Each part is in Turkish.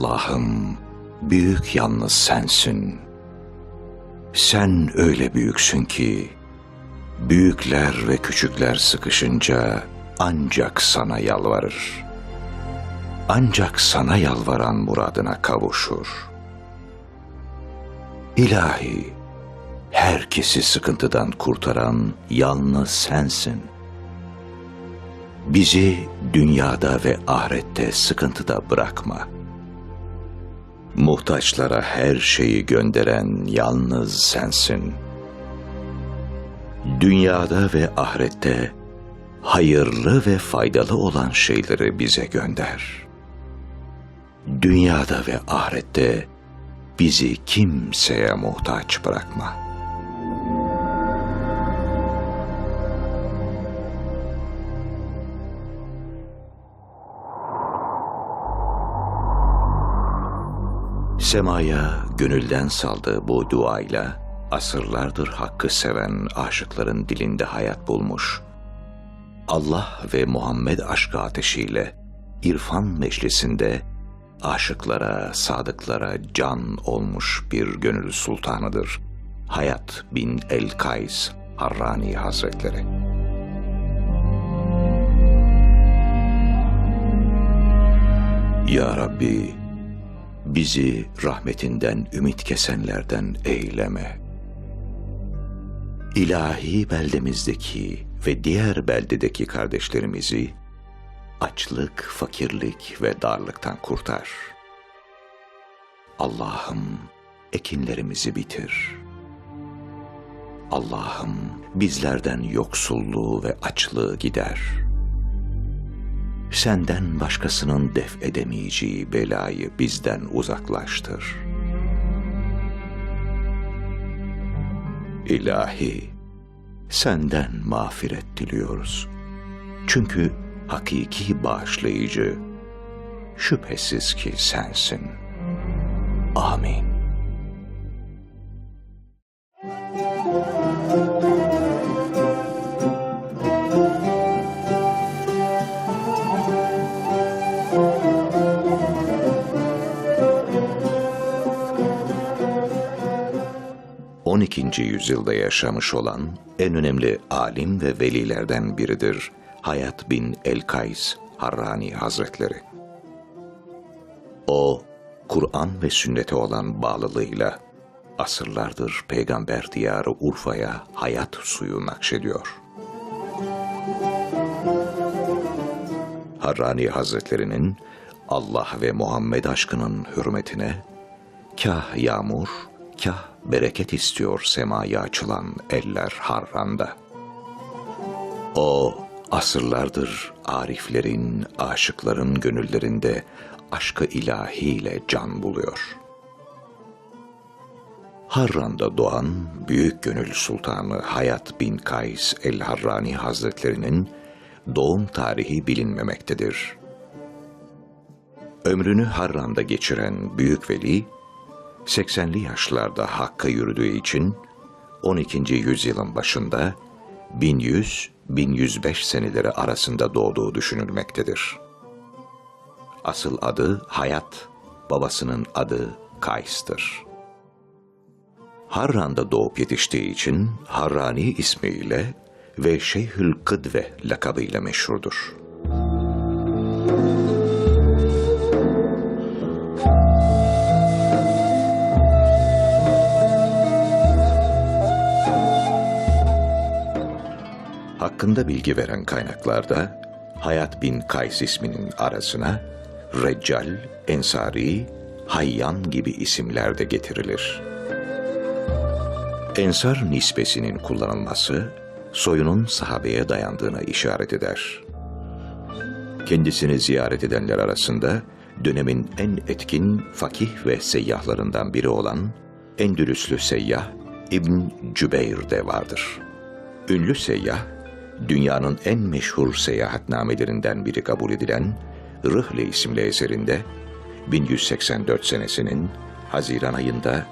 Allah'ım büyük yalnız sensin. Sen öyle büyüksün ki büyükler ve küçükler sıkışınca ancak sana yalvarır. Ancak sana yalvaran muradına kavuşur. İlahi, herkesi sıkıntıdan kurtaran yalnız sensin. Bizi dünyada ve ahirette sıkıntıda bırakma. Muhtaçlara her şeyi gönderen yalnız sensin. Dünyada ve ahirette hayırlı ve faydalı olan şeyleri bize gönder. Dünyada ve ahirette bizi kimseye muhtaç bırakma. Semaya gönülden saldığı bu duayla asırlardır hakkı seven aşıkların dilinde hayat bulmuş. Allah ve Muhammed aşkı ateşiyle irfan meclisinde aşıklara, sadıklara can olmuş bir gönül sultanıdır. Hayat bin El-Kays Harrani Hazretleri. Ya Rabbi, bizi rahmetinden ümit kesenlerden eyleme. İlahi beldemizdeki ve diğer beldedeki kardeşlerimizi açlık, fakirlik ve darlıktan kurtar. Allah'ım ekinlerimizi bitir. Allah'ım bizlerden yoksulluğu ve açlığı gider. Senden başkasının def edemeyeceği belayı bizden uzaklaştır. İlahi, senden mağfiret diliyoruz. Çünkü hakiki bağışlayıcı şüphesiz ki sensin. Amin. On ikinci yüzyılda yaşamış olan en önemli alim ve velilerden biridir Hayat bin El-Kays Harrani Hazretleri. O, Kur'an ve sünnete olan bağlılığıyla asırlardır peygamber diyarı Urfa'ya hayat suyu nakşediyor. Harrani Hazretlerinin Allah ve Muhammed aşkının hürmetine kah yağmur, kah bereket istiyor semaya açılan eller Harran'da. O asırlardır ariflerin, aşıkların gönüllerinde aşkı ilahiyle can buluyor. Harran'da doğan Büyük Gönül Sultanı Hayat bin Kays el-Harrani Hazretlerinin doğum tarihi bilinmemektedir. Ömrünü Harran'da geçiren Büyük Veli, 80'li yaşlarda Hakk'a yürüdüğü için 12. yüzyılın başında 1100-1105 seneleri arasında doğduğu düşünülmektedir. Asıl adı Hayat, babasının adı Kays'tır. Harran'da doğup yetiştiği için Harrani ismiyle ve Şeyhül Kıdve lakabıyla meşhurdur. Hakkında bilgi veren kaynaklarda Hayat bin Kays isminin arasına Reccal, Ensari, Hayyan gibi isimler de getirilir. Ensar nisbesinin kullanılması soyunun sahabeye dayandığına işaret eder. Kendisini ziyaret edenler arasında dönemin en etkin fakih ve seyyahlarından biri olan Endülüslü seyyah İbn Cübeyr de vardır. Ünlü seyyah, dünyanın en meşhur seyahatnamelerinden biri kabul edilen Rıhle isimli eserinde 1184 senesinin Haziran ayında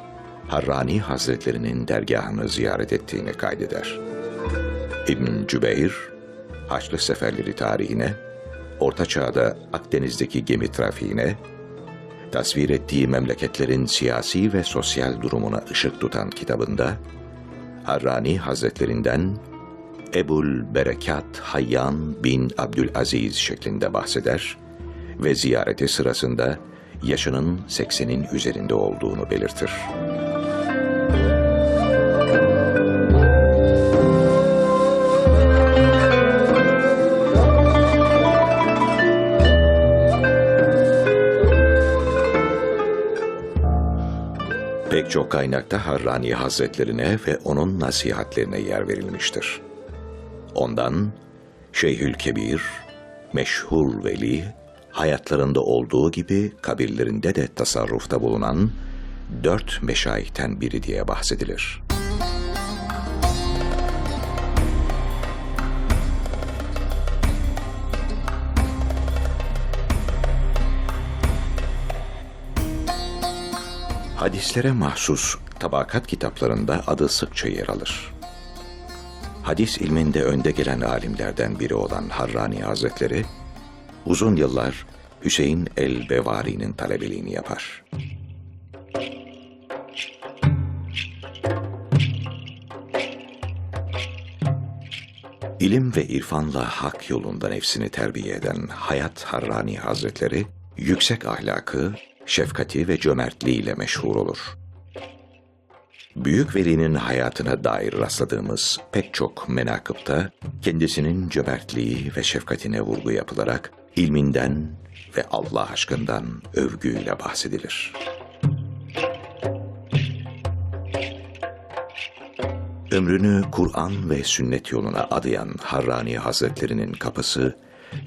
Harrani Hazretlerinin dergahını ziyaret ettiğini kaydeder. İbn Cübeyr, Haçlı seferleri tarihine, Orta Çağ'da Akdeniz'deki gemi trafiğine tasvir ettiği memleketlerin siyasi ve sosyal durumuna ışık tutan kitabında, Harrani Hazretlerinden Ebul Berekat Hayyan bin Abdülaziz şeklinde bahseder ve ziyareti sırasında yaşının 80'in üzerinde olduğunu belirtir. Pek çok kaynakta Harrani Hazretlerine ve onun nasihatlerine yer verilmiştir. Ondan Şeyhül Kebir, meşhur veli, hayatlarında olduğu gibi kabirlerinde de tasarrufta bulunan dört meşayihten biri diye bahsedilir. Hadislere mahsus tabakat kitaplarında adı sıkça yer alır. Hadis ilminde önde gelen alimlerden biri olan Harrani Hazretleri, uzun yıllar Hüseyin el-Bevari'nin talebeliğini yapar. İlim ve irfanla hak yolunda nefsini terbiye eden Hayat Harrani Hazretleri, yüksek ahlakı, şefkati ve cömertliğiyle meşhur olur. Büyük velinin hayatına dair rastladığımız pek çok menakıpta kendisinin cömertliği ve şefkatine vurgu yapılarak ilminden ve Allah aşkından övgüyle bahsedilir. Ömrünü Kur'an ve sünnet yoluna adayan Harrani Hazretlerinin kapısı,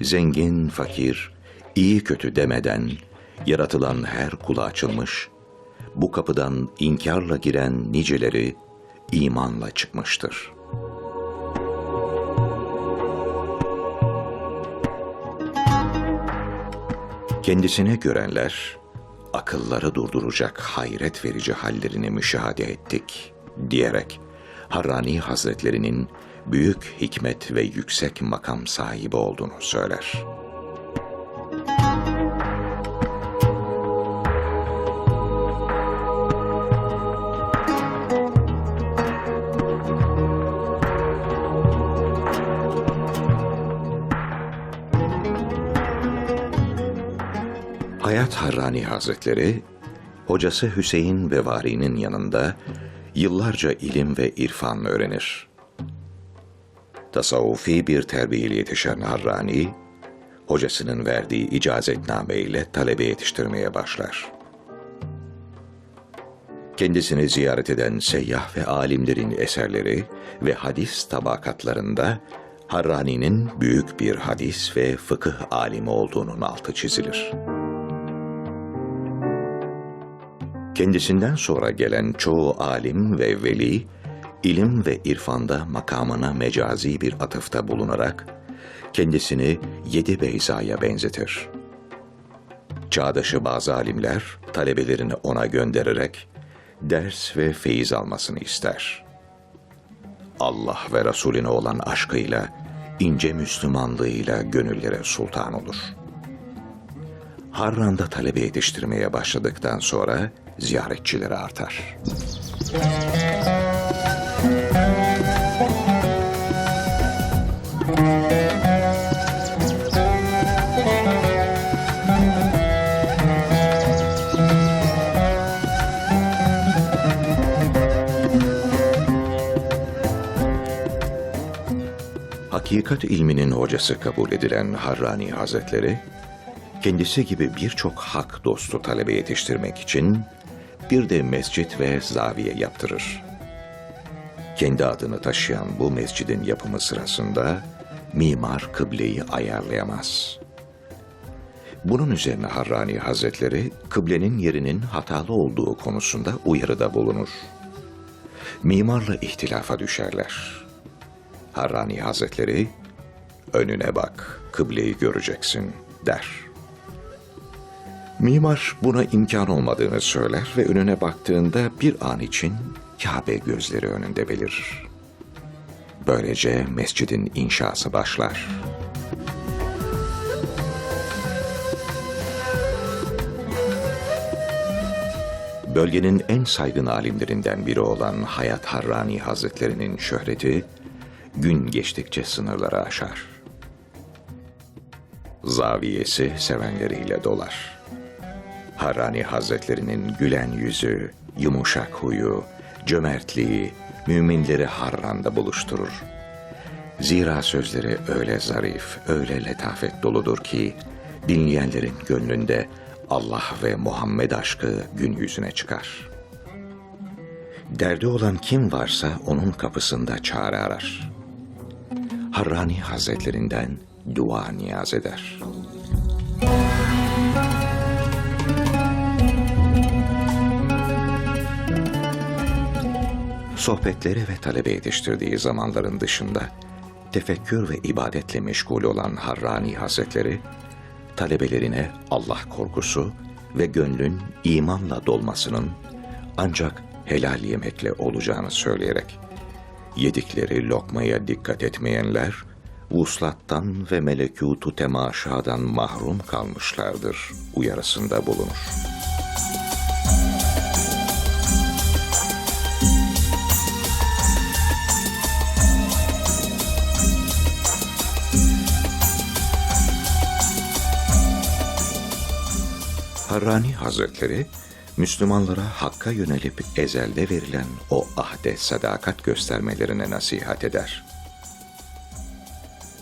zengin, fakir, iyi kötü demeden yaratılan her kula açılmış, bu kapıdan inkarla giren niceleri imanla çıkmıştır. Kendisine görenler, akılları durduracak hayret verici hallerini müşahede ettik diyerek Harrani Hazretlerinin büyük hikmet ve yüksek makam sahibi olduğunu söyler. Hayat Harrani Hazretleri, hocası Hüseyin Bevari'nin yanında yıllarca ilim ve irfan öğrenir. Tasavvufi bir terbiyeyle yetişen Harrani, hocasının verdiği icazetname ile talebe yetiştirmeye başlar. Kendisini ziyaret eden seyyah ve alimlerin eserleri ve hadis tabakatlarında Harrani'nin büyük bir hadis ve fıkıh alimi olduğunun altı çizilir. Kendisinden sonra gelen çoğu alim ve veli, ilim ve irfanda makamına mecazi bir atıfta bulunarak, kendisini yedi beyzaya benzetir. Çağdaşı bazı alimler, talebelerini ona göndererek, ders ve feyiz almasını ister. Allah ve Resulüne olan aşkıyla, ince Müslümanlığıyla gönüllere sultan olur. Harran'da talebe yetiştirmeye başladıktan sonra, ziyaretçileri artar. Hakikat ilminin hocası kabul edilen Harrani Hazretleri, kendisi gibi birçok hak dostu talebe yetiştirmek için bir de mescit ve zaviye yaptırır. Kendi adını taşıyan bu mescidin yapımı sırasında mimar kıbleyi ayarlayamaz. Bunun üzerine Harrani Hazretleri kıblenin yerinin hatalı olduğu konusunda uyarıda bulunur. Mimarla ihtilafa düşerler. Harrani Hazretleri önüne bak, kıbleyi göreceksin der. Mimar buna imkan olmadığını söyler ve önüne baktığında bir an için Kabe gözleri önünde belirir. Böylece mescidin inşası başlar. Bölgenin en saygın alimlerinden biri olan Hayat Harrani Hazretlerinin şöhreti gün geçtikçe sınırları aşar. Zaviyesi sevenleriyle dolar. Harrani Hazretlerinin gülen yüzü, yumuşak huyu, cömertliği müminleri Harran'da buluşturur. Zira sözleri öyle zarif, öyle letafet doludur ki dinleyenlerin gönlünde Allah ve Muhammed aşkı gün yüzüne çıkar. Derdi olan kim varsa onun kapısında çare arar. Harrani Hazretlerinden dua niyaz eder. Sohbetleri ve talebe yetiştirdiği zamanların dışında tefekkür ve ibadetle meşgul olan Harrani Hazretleri, talebelerine Allah korkusu ve gönlün imanla dolmasının ancak helal yemekle olacağını söyleyerek, yedikleri lokmaya dikkat etmeyenler, vuslattan ve melekutu temaşadan mahrum kalmışlardır uyarısında bulunur. Harrani Hazretleri, Müslümanlara hakka yönelip ezelde verilen o ahde sadakat göstermelerine nasihat eder.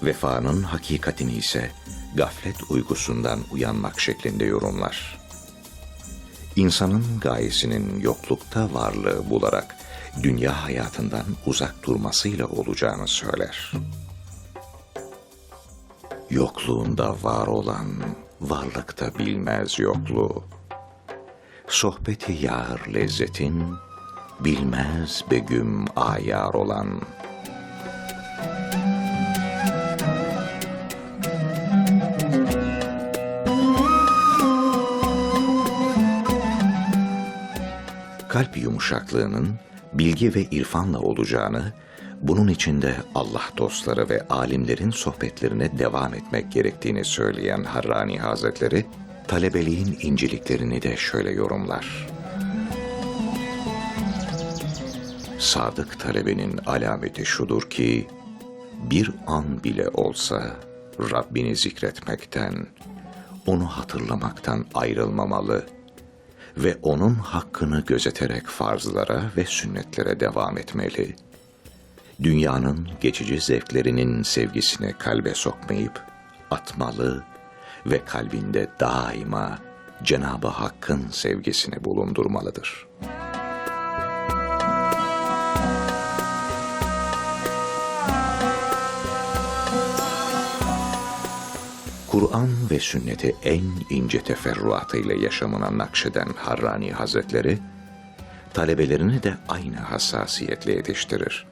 Vefanın hakikatini ise gaflet uykusundan uyanmak şeklinde yorumlar. İnsanın gayesinin yoklukta varlığı bularak dünya hayatından uzak durmasıyla olacağını söyler. Yokluğunda var olan varlıkta bilmez yokluğu. Sohbeti yar lezzetin, bilmez begüm ayar olan. Kalp yumuşaklığının bilgi ve irfanla olacağını, bunun içinde Allah dostları ve alimlerin sohbetlerine devam etmek gerektiğini söyleyen Harrani Hazretleri, talebeliğin inceliklerini de şöyle yorumlar. Sadık talebenin alameti şudur ki, bir an bile olsa Rabbini zikretmekten, onu hatırlamaktan ayrılmamalı ve onun hakkını gözeterek farzlara ve sünnetlere devam etmeli.'' Dünyanın geçici zevklerinin sevgisini kalbe sokmayıp atmalı ve kalbinde daima Cenab-ı Hakk'ın sevgisini bulundurmalıdır. Kur'an ve sünneti en ince teferruatıyla yaşamına nakşeden Harrani Hazretleri, talebelerini de aynı hassasiyetle yetiştirir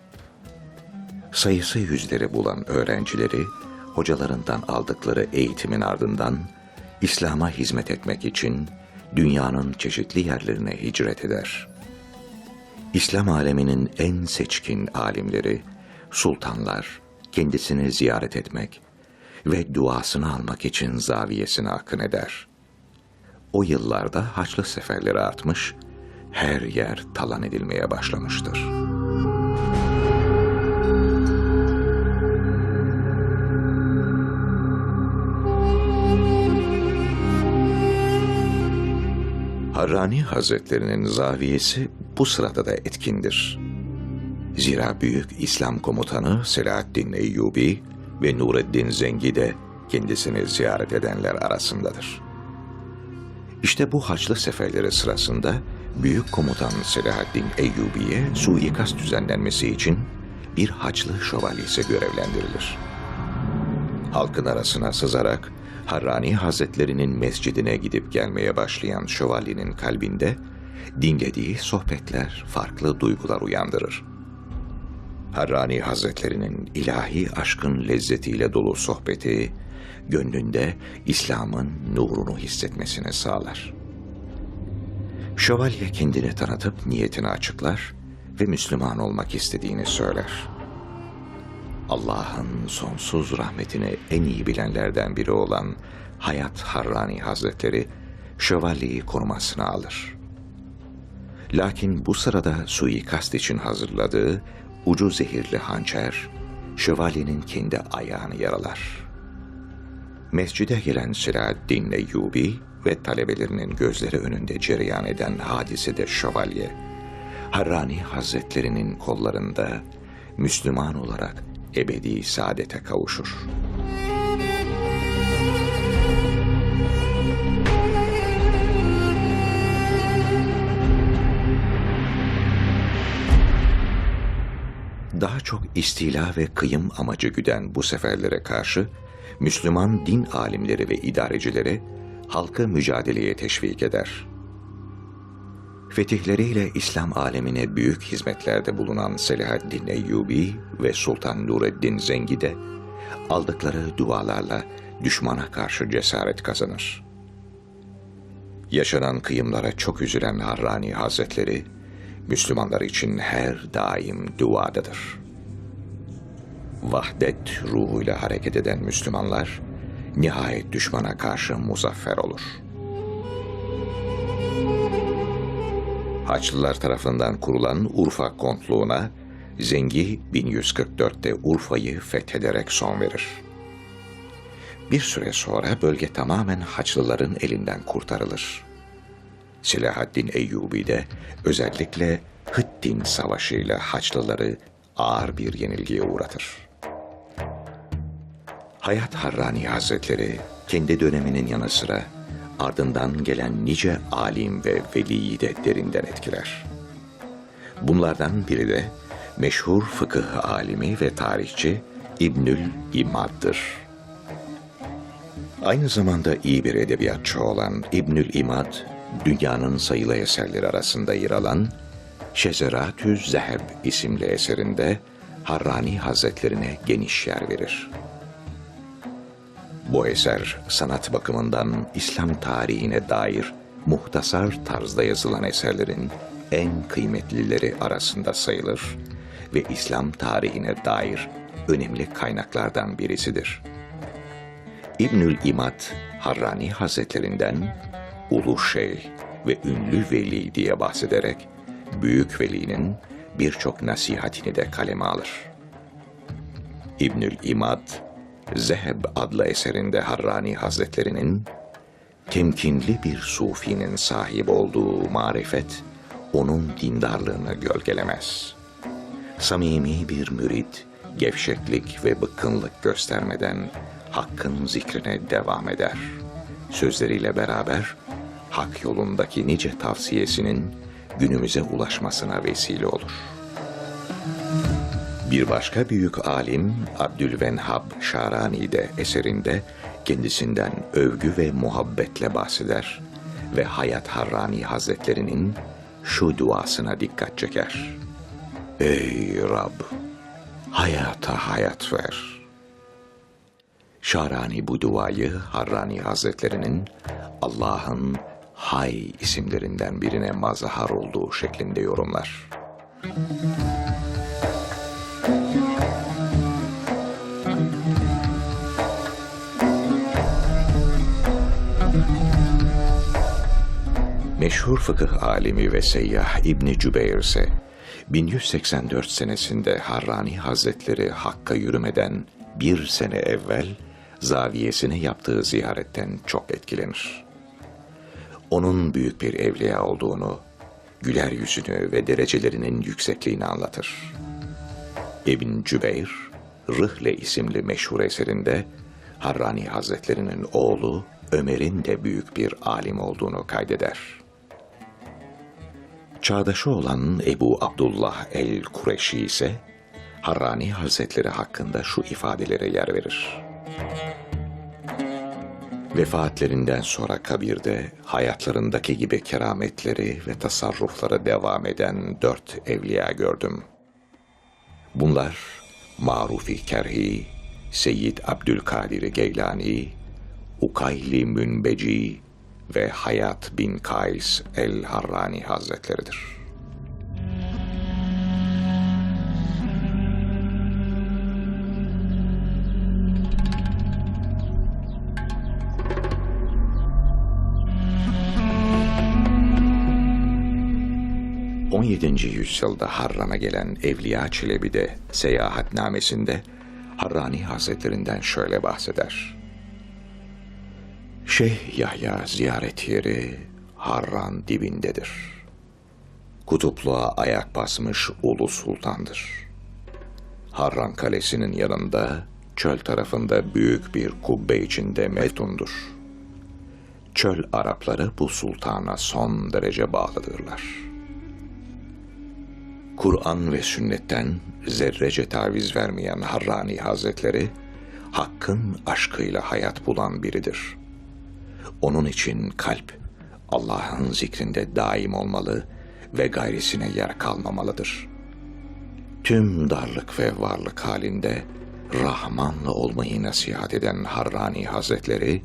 sayısı yüzleri bulan öğrencileri hocalarından aldıkları eğitimin ardından İslam'a hizmet etmek için dünyanın çeşitli yerlerine hicret eder. İslam aleminin en seçkin alimleri, sultanlar kendisini ziyaret etmek ve duasını almak için zaviyesine akın eder. O yıllarda haçlı seferleri artmış, her yer talan edilmeye başlamıştır.'' Harrani Hazretlerinin zaviyesi bu sırada da etkindir. Zira büyük İslam komutanı Selahaddin Eyyubi ve Nureddin Zengi de kendisini ziyaret edenler arasındadır. İşte bu haçlı seferleri sırasında büyük komutan Selahaddin Eyyubi'ye suikast düzenlenmesi için bir haçlı şövalyesi görevlendirilir. Halkın arasına sızarak Harrani Hazretlerinin mescidine gidip gelmeye başlayan şövalyenin kalbinde dinlediği sohbetler farklı duygular uyandırır. Harrani Hazretlerinin ilahi aşkın lezzetiyle dolu sohbeti, gönlünde İslam'ın nurunu hissetmesini sağlar. Şövalye kendini tanıtıp niyetini açıklar ve Müslüman olmak istediğini söyler.'' Allah'ın sonsuz rahmetini en iyi bilenlerden biri olan Hayat Harrani Hazretleri şövalyeyi korumasına alır. Lakin bu sırada suikast için hazırladığı ucu zehirli hançer, şövalyenin kendi ayağını yaralar. Mescide gelen Selahaddin Eyyubi ve talebelerinin gözleri önünde cereyan eden hadisede şövalye, Harrani Hazretlerinin kollarında Müslüman olarak ebedi saadete kavuşur. Daha çok istila ve kıyım amacı güden bu seferlere karşı Müslüman din alimleri ve idarecileri halkı mücadeleye teşvik eder. Fetihleriyle İslam alemine büyük hizmetlerde bulunan Selahaddin Eyyubi ve Sultan Nureddin Zengi de aldıkları dualarla düşmana karşı cesaret kazanır. Yaşanan kıyımlara çok üzülen Harrani Hazretleri, Müslümanlar için her daim duadadır. Vahdet ruhuyla hareket eden Müslümanlar, nihayet düşmana karşı muzaffer olur. Haçlılar tarafından kurulan Urfa kontluğuna Zengi 1144'te Urfa'yı fethederek son verir. Bir süre sonra bölge tamamen Haçlıların elinden kurtarılır. Selahaddin Eyyubi de özellikle Hıttin Savaşı'yla Haçlıları ağır bir yenilgiye uğratır. Hayat Harrani Hazretleri kendi döneminin yanı sıra ardından gelen nice alim ve veliyi de derinden etkiler. Bunlardan biri de meşhur fıkıh alimi ve tarihçi İbnül İmad'dır. Aynı zamanda iyi bir edebiyatçı olan İbnül İmad, dünyanın sayılı eserleri arasında yer alan Şezeratü Zeheb isimli eserinde Harrani Hazretlerine geniş yer verir. Bu eser sanat bakımından İslam tarihine dair muhtasar tarzda yazılan eserlerin en kıymetlileri arasında sayılır ve İslam tarihine dair önemli kaynaklardan birisidir. İbnül İmad Harrani Hazretlerinden Ulu Şeyh ve Ünlü Veli diye bahsederek Büyük Veli'nin birçok nasihatini de kaleme alır. İbnül İmad, Zeheb adlı eserinde Harrani Hazretlerinin temkinli bir sufinin sahip olduğu marifet onun dindarlığını gölgelemez. Samimi bir mürit, gevşeklik ve bıkkınlık göstermeden hakkın zikrine devam eder. Sözleriyle beraber hak yolundaki nice tavsiyesinin günümüze ulaşmasına vesile olur. Bir başka büyük alim Abdülvenhab Şarani de eserinde kendisinden övgü ve muhabbetle bahseder ve Hayat Harrani Hazretlerinin şu duasına dikkat çeker. Ey Rab! Hayata hayat ver. Şarani bu duayı Harrani Hazretlerinin Allah'ın Hay isimlerinden birine mazhar olduğu şeklinde yorumlar. Meşhur fıkıh alimi ve seyyah İbni Cübeyr ise 1184 senesinde Harrani Hazretleri Hakk'a yürümeden bir sene evvel zaviyesine yaptığı ziyaretten çok etkilenir. Onun büyük bir evliya olduğunu, güler yüzünü ve derecelerinin yüksekliğini anlatır. İbn Cübeyr, Rıhle isimli meşhur eserinde Harrani Hazretlerinin oğlu Ömer'in de büyük bir alim olduğunu kaydeder. Çağdaşı olan Ebu Abdullah el-Kureşi ise Harrani Hazretleri hakkında şu ifadelere yer verir. Vefatlerinden sonra kabirde hayatlarındaki gibi kerametleri ve tasarruflara devam eden dört evliya gördüm. Bunlar Marufi Kerhi, Seyyid Abdülkadir Geylani, Ukayli Münbeci ve Hayat bin Kays el-Harrani Hazretleridir.'' 17. yüzyılda Harran'a gelen Evliya Çelebi de seyahatnamesinde Harrani Hazretlerinden şöyle bahseder. Şeyh Yahya ziyaret yeri Harran dibindedir. Kutupluğa ayak basmış Ulu Sultan'dır. Harran Kalesi'nin yanında çöl tarafında büyük bir kubbe içinde meftundur. Çöl Arapları bu sultana son derece bağlıdırlar. Kur'an ve sünnetten zerrece taviz vermeyen Harrani Hazretleri, Hakk'ın aşkıyla hayat bulan biridir. Onun için kalp, Allah'ın zikrinde daim olmalı ve gayrisine yer kalmamalıdır. Tüm darlık ve varlık halinde Rahmanlı olmayı nasihat eden Harrani Hazretleri,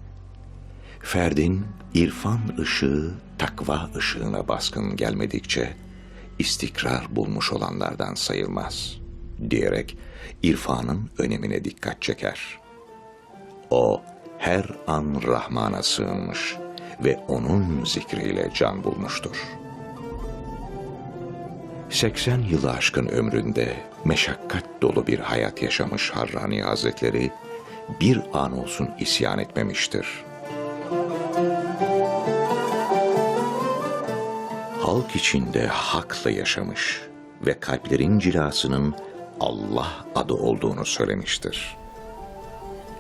ferdin irfan ışığı takva ışığına baskın gelmedikçe istikrar bulmuş olanlardan sayılmaz diyerek irfanın önemine dikkat çeker. O her an Rahman'a sığınmış ve onun zikriyle can bulmuştur. 80 yılı aşkın ömründe meşakkat dolu bir hayat yaşamış Harrani Hazretleri bir an olsun isyan etmemiştir.'' halk içinde hakla yaşamış ve kalplerin cilasının Allah adı olduğunu söylemiştir.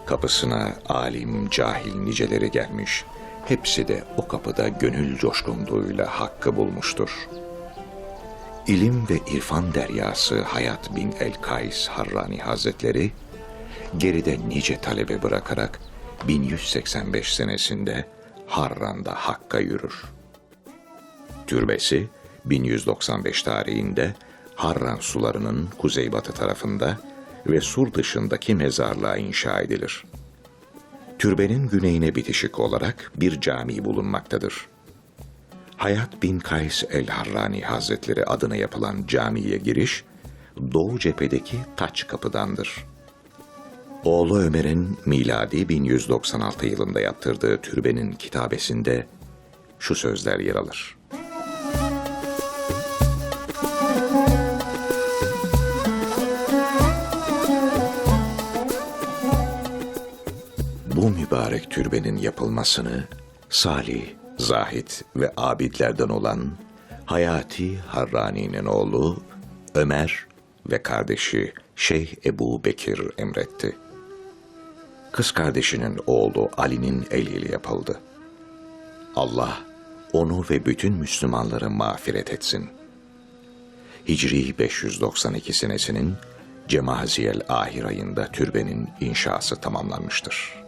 Kapısına alim, cahil niceleri gelmiş, hepsi de o kapıda gönül coşkunluğuyla hakkı bulmuştur. İlim ve irfan deryası Hayat bin El-Kays Harrani Hazretleri, geride nice talebe bırakarak 1185 senesinde Harran'da Hakk'a yürür. Türbesi 1195 tarihinde Harran sularının kuzeybatı tarafında ve sur dışındaki mezarlığa inşa edilir. Türbenin güneyine bitişik olarak bir cami bulunmaktadır. Hayat bin Kays el-Harrani Hazretleri adına yapılan camiye giriş, doğu cephedeki taç kapıdandır. Oğlu Ömer'in miladi 1196 yılında yaptırdığı türbenin kitabesinde şu sözler yer alır. Bu mübarek türbenin yapılmasını salih, zahit ve abidlerden olan Hayati Harrani'nin oğlu Ömer ve kardeşi Şeyh Ebu Bekir emretti. Kız kardeşinin oğlu Ali'nin eliyle yapıldı. Allah onu ve bütün Müslümanları mağfiret etsin. Hicri 592 senesinin Cemaziyel ahir ayında türbenin inşası tamamlanmıştır.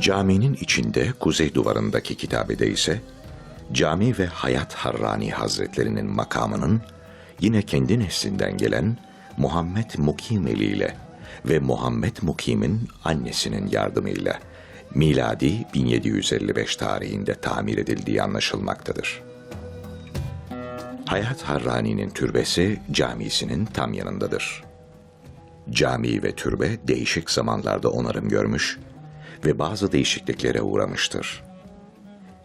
Caminin içinde kuzey duvarındaki kitabede ise cami ve Hayat Harrani Hazretlerinin makamının yine kendi neslinden gelen Muhammed Mukimeli ile ve Muhammed Mukim'in annesinin yardımıyla miladi 1755 tarihinde tamir edildiği anlaşılmaktadır. Hayat Harrani'nin türbesi camisinin tam yanındadır. Cami ve türbe değişik zamanlarda onarım görmüş ve bazı değişikliklere uğramıştır.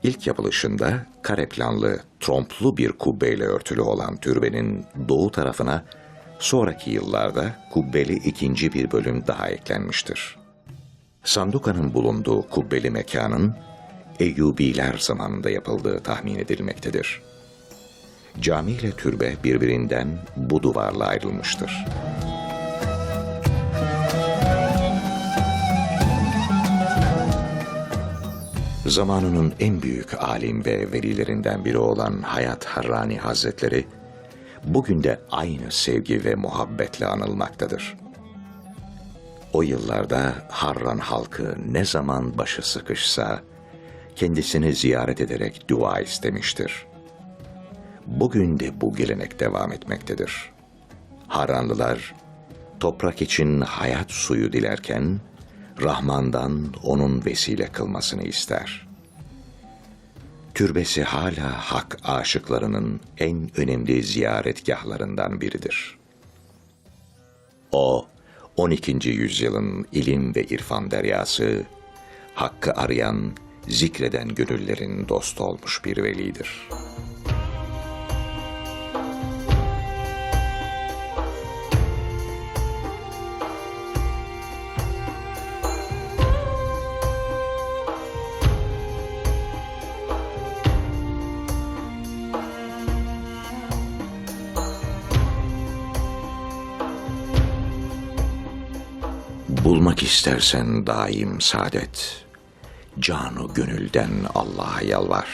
İlk yapılışında kare planlı, tromplu bir kubbeyle örtülü olan türbenin doğu tarafına sonraki yıllarda kubbeli ikinci bir bölüm daha eklenmiştir. Sandukanın bulunduğu kubbeli mekanın Eyyubiler zamanında yapıldığı tahmin edilmektedir. Cami ile türbe birbirinden bu duvarla ayrılmıştır. Zamanının en büyük alim ve velilerinden biri olan Hayat Harrani Hazretleri, bugün de aynı sevgi ve muhabbetle anılmaktadır. O yıllarda Harran halkı ne zaman başı sıkışsa, kendisini ziyaret ederek dua istemiştir. Bugün de bu gelenek devam etmektedir. Harranlılar, toprak için hayat suyu dilerken, Rahman'dan onun vesile kılmasını ister. Türbesi hala hak aşıklarının en önemli ziyaretgahlarından biridir. O, 12. yüzyılın ilim ve irfan deryası, hakkı arayan, zikreden gönüllerin dostu olmuş bir velidir. Bulmak istersen daim saadet, canu gönülden Allah'a yalvar.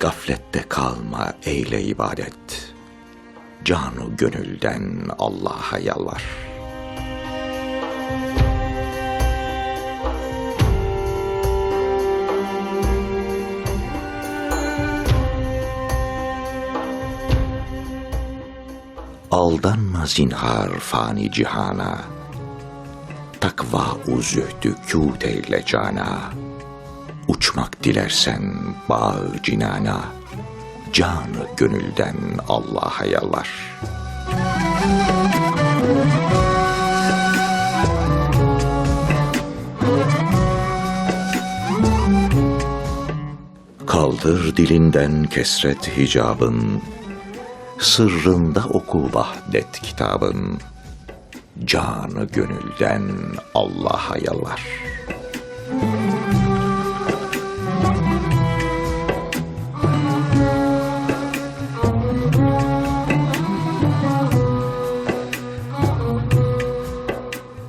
Gaflette kalma eyle ibadet, canu gönülden Allah'a yalvar. Aldanma zinhar fani cihana, takva u zühdü kût eyle cana. Uçmak dilersen bağ cinana, canı gönülden Allah'a yalvar. Kaldır dilinden kesret hicabın, sırrında oku vahdet kitabın canı gönülden Allah'a yalvar.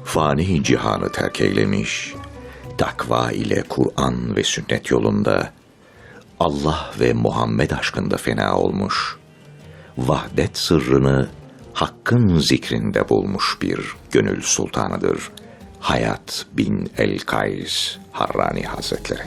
Fani cihanı terk eylemiş, takva ile Kur'an ve sünnet yolunda, Allah ve Muhammed aşkında fena olmuş, vahdet sırrını hakkın zikrinde bulmuş bir gönül sultanıdır. Hayat bin El-Kays Harrani Hazretleri.